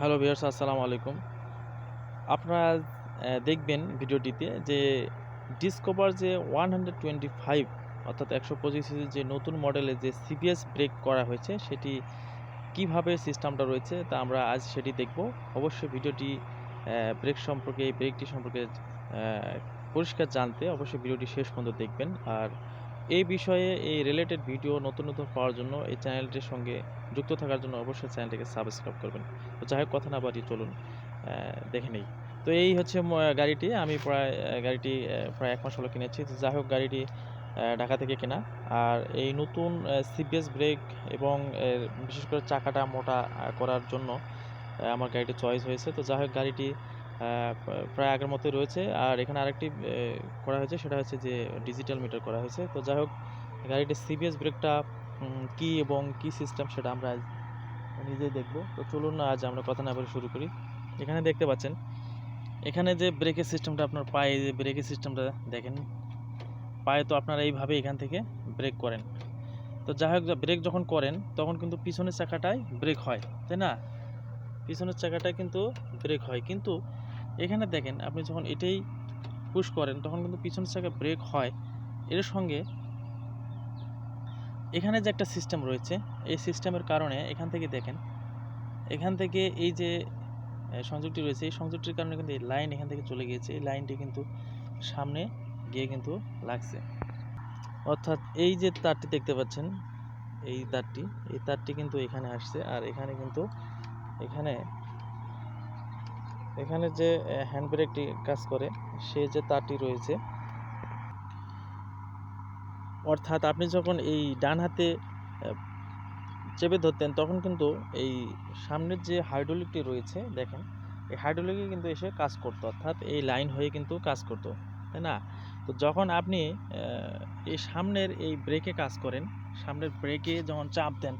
Hello viewers আসসালামু আলাইকুম। আপনারা দেখবেন ভিডিওটিতে যে ডিসকভার যে ওয়ান হান্ড্রেড টোয়েন্টি ফাইভ অর্থাৎ একশো পঁচিশ যে নতুন মডেলের যে সিবিএস ব্রেক করা হয়েছে, সেটি কীভাবে সিস্টেমটা রয়েছে, তা আমরা আজ সেটি দেখব। অবশ্যই ভিডিওটি ব্রেক সম্পর্কে, এই ব্রেকটি সম্পর্কে পরিষ্কার জানতে অবশ্যই ভিডিওটি শেষ পর্যন্ত দেখবেন। আর এই বিষয়ে এই রিলেটেড ভিডিও নতুন নতুন পাওয়ার জন্য এই চ্যানেলটির সঙ্গে যুক্ত থাকার জন্য অবশ্যই চ্যানেলটিকে সাবস্ক্রাইব করবেন। তো যাই হোক, কথা না বাড়িয়ে চলুন দেখে নেই। তো এই হচ্ছে গাড়িটি। আমি প্রায় গাড়িটি প্রায় এক মাস হলো কিনেছি। তো যাই হোক, গাড়িটি ঢাকা থেকে কেনা। আর এই নতুন সিবিএস ব্রেক এবং বিশেষ করে চাকাটা মোটা করার জন্য আমার গাড়িটি চয়েস হয়েছে। তো যাই হোক, গাড়িটি প্রায় আগের মতোই রয়েছে। আর এখানে আরেকটি করা হয়েছে, সেটা হচ্ছে যে ডিজিটাল মিটার করা হয়েছে। তো যাই হোক গাড়িটির সিবিএস ব্রেকটা কি এবং কি সিস্টেম সেটা আমরা আজ নিজেই দেখব। তো চলুন না, আজ আমরা কথা না বলে শুরু করি। এখানে দেখতে পাচ্ছেন, এখানে যে ব্রেকের সিস্টেমটা আপনার পায়ে, যে ব্রেকের সিস্টেমটা দেখেন, পায়ে তো আপনারা এইভাবে এখান থেকে ব্রেক করেন। তো যাই হোক ব্রেক যখন করেন, তখন কিন্তু পিছনের চাকাটায় ব্রেক হয়, তাই না? পিছনের চাকাটায় কিন্তু ব্রেক হয়। কিন্তু এখানে দেখেন, আপনি যখন এটাই পুশ করেন, তখন কিন্তু পিছনের চাকা ব্রেক হয়। এর সঙ্গে এখানে যে একটা সিস্টেম রয়েছে, এই সিস্টেমের কারণে এখান থেকে দেখেন, এখান থেকে এই যে সংযোগটি রয়েছে, এই সংযোগটির কারণে কিন্তু এই লাইন এখান থেকে চলে গিয়েছে। এই লাইনটি কিন্তু সামনে গিয়ে কিন্তু লাগছে। অর্থাৎ এই যে তারটি দেখতে পাচ্ছেন, এই তারটি এই তারটি কিন্তু এখানে আসছে। আর এখানে কিন্তু, এখানে এখানে যে হ্যান্ড ব্রেকটি কাজ করে, সে যে তারটি রয়েছে, অর্থাৎ আপনি যখন এই ডান হাতে চেপে ধরতেন, তখন কিন্তু এই সামনের যে হাইড্রোলিকটি রয়েছে, দেখেন, এই হাইড্রোলিকে কিন্তু এসে কাজ করতো, অর্থাৎ এই লাইন হয়ে কিন্তু কাজ করতো, তাই না? তো যখন আপনি এই সামনের এই ব্রেকে কাজ করেন, সামনের ব্রেকে যখন চাপ দেন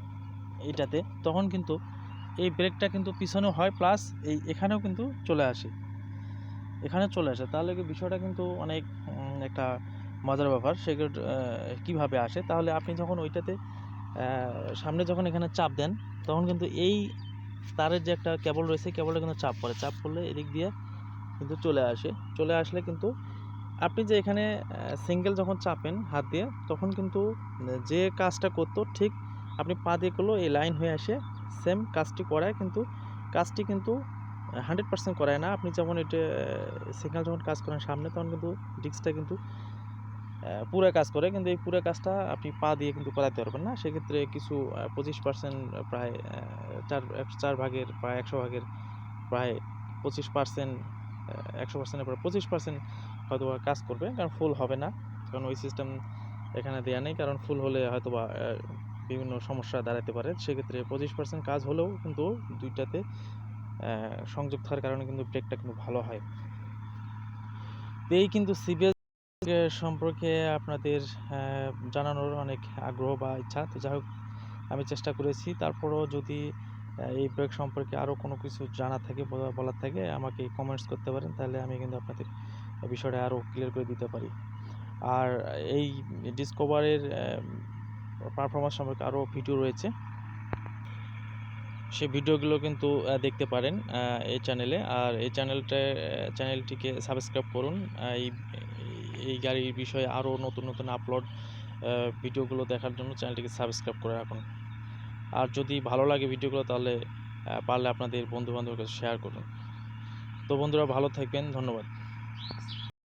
এইটাতে, তখন কিন্তু এই ব্রেকটা কিন্তু পিছনেও হয়, প্লাস এই এখানেও কিন্তু চলে আসে। এখানে চলে আসে। তাহলে বিষয়টা কিন্তু অনেক একটা মজার ব্যাপার। সেগুলো কীভাবে আসে? তাহলে আপনি যখন ওইটাতে সামনে যখন এখানে চাপ দেন, তখন কিন্তু এই তারের যে একটা কেবল রয়েছে কেবলে কিন্তু চাপ পড়ে। চাপ পড়লে এদিক দিয়ে কিন্তু চলে আসে। চলে আসলে কিন্তু আপনি যে এখানে সিঙ্গেল যখন চাপেন হাত দিয়ে, তখন কিন্তু যে কাজটা করতো, ঠিক আপনি পা দিয়ে করল এই লাইন হয়ে আসে। সেম কাজটি করায় কিন্তু কাজটি কিন্তু হান্ড্রেড পার্সেন্ট করায় না। আপনি যখন এটা সিগন্যাল যখন কাজ করেন সামনে তখন কিন্তু ডিস্কটা কিন্তু পুরো কাজ করে। কিন্তু এই পুরো কাজটা আপনি পা দিয়ে কিন্তু করাতে পারবেন না। সেক্ষেত্রে কিছু পঁচিশ পার্সেন্ট প্রায় চার চার ভাগের প্রায় একশো ভাগের প্রায় পঁচিশ পার্সেন্ট একশো পার্সেন্টের প্রায় পঁচিশ পার্সেন্ট হয়তো কাজ করবে। কারণ ফুল হবে না। কারণ ওই সিস্টেম এখানে দেওয়া নেই। কারণ ফুল হলে হয়তো বা আহ, বিভিন্ন সমস্যা দাঁড়াতে পারে। সেক্ষেত্রে পঁচিশ পার্সেন্ট কাজ হলেও কিন্তু দুইটাতে সংযোগ থাকার কারণে কিন্তু ব্রেকটা কিন্তু ভালো হয়। এই কিন্তু সিবিএস সম্পর্কে আপনাদের জানানোর অনেক আগ্রহ বা ইচ্ছা। তো যাই হোক, আমি চেষ্টা করেছি। তারপরও যদি এই ব্রেক সম্পর্কে আরও কোনো কিছু জানা থাকে, বলা- বলার থাকে, আমাকে কমেন্টস করতে পারেন। তাহলে আমি কিন্তু আপনাদের বিষয়টা আরও ক্লিয়ার করে দিতে পারি। আর এই ডিসকভারের পারফরমেন্স সম্পর্কে আরও ভিডিও রয়েছে। সেই ভিডিওগুলো কিন্তু দেখতে পারেন এই চ্যানেলে আর এই চ্যানেলটা চ্যানেলটিকে সাবস্ক্রাইব করুন। এই এই গাড়ির বিষয়ে আরও নতুন নতুন আপলোড ভিডিওগুলো দেখার জন্য চ্যানেলটিকে সাবস্ক্রাইব করে রাখুন। আর যদি ভালো লাগে ভিডিওগুলো তাহলে পারলে আপনাদের বন্ধু বান্ধবের কাছে শেয়ার করুন। তো বন্ধুরা, ভালো থাকবেন। ধন্যবাদ।